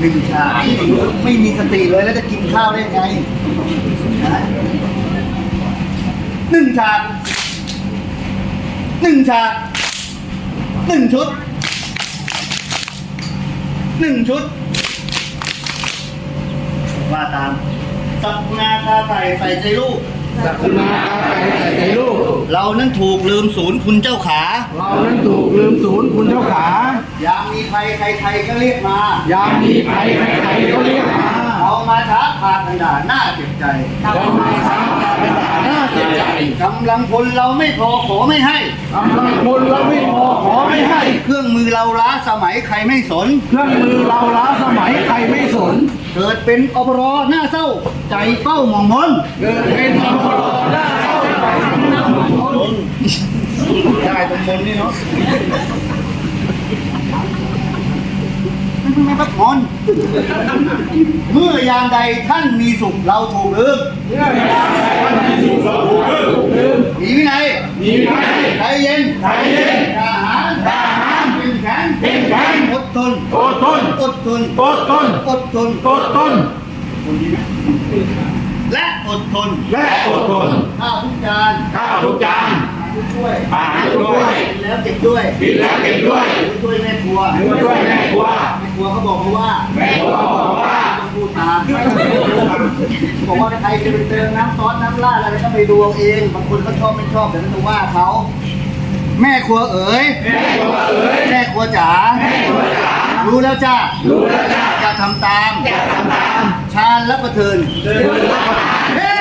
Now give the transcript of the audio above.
หนึ่งชามไม่มีสติเลยแล้วจะกินข้าวได้ไงฮะหนึ่งชามหนึ่งชามหนึ่งชุดหนึ่งชุด ว่าตาม สับงาคาไก่ใส่ใจลูก สักนาอาไก่ใส่ใจลูก เรานั้นถูกลืมศูนย์คุณเจ้าขา เรานั้นถูกลืมศูนย์คุณเจ้าขา ยามมีภัยใครๆก็เรียกมา ยามมีภัยใครๆก็เรียกมาเอา มาท้าพากันด่าหน้าเจ็บใจเรามาช้าเป็นหน้าเจ็บใจกำลังพลเราไม่พอขอไม่ให้กำลังพลเราไม่พอขอไม่ให้ เครื่องมือเราล้าสมัยใครไม่สน เครื่องมือเราล้าสมัยใครไม่สน เกิดเป็นอบรหน้าเศร้า ใจเป้าหมองมนเกิดเป็นมรดกหน้าเศร้าใจได้ตรงมนนี่เนาะ ไม่พักผ่อนเมื่อยามใดท่านมีสุขเราถูกลืมมีวินัยมีใครใจเย็นใจเย็นทหารทหารเป็นแข็งเป็นแข็งอดทนอดทนอดทนอดทนอดทนอดทนและอดทนและอดทนข้าวทุกจานข้าวทุกจานทุกถ้วยอาหารทุกถ้วยกินแล้วเก็บด้วยกินแล้วเก็บด้วยทุกถ้วยแม่ครัวช่วยแม่ครัว บอกว่าถ้าใครจะไปเติมน้ำซอสน้ำราดอะไรก็ไปดูเอาเองบางคนเขาชอบไม่ชอบแต่ไม่ต้องว่าเขาแม่ครัวเอ๋ยแม่ครัวเอ๋ยแม่ครัวจ๋าแม่ครัวจ๋ารู้แล้วจ้ารู้แล้วจ้าจะทำตามอย่าทำตามชาญและประเทินเดินรับประทานเฮ้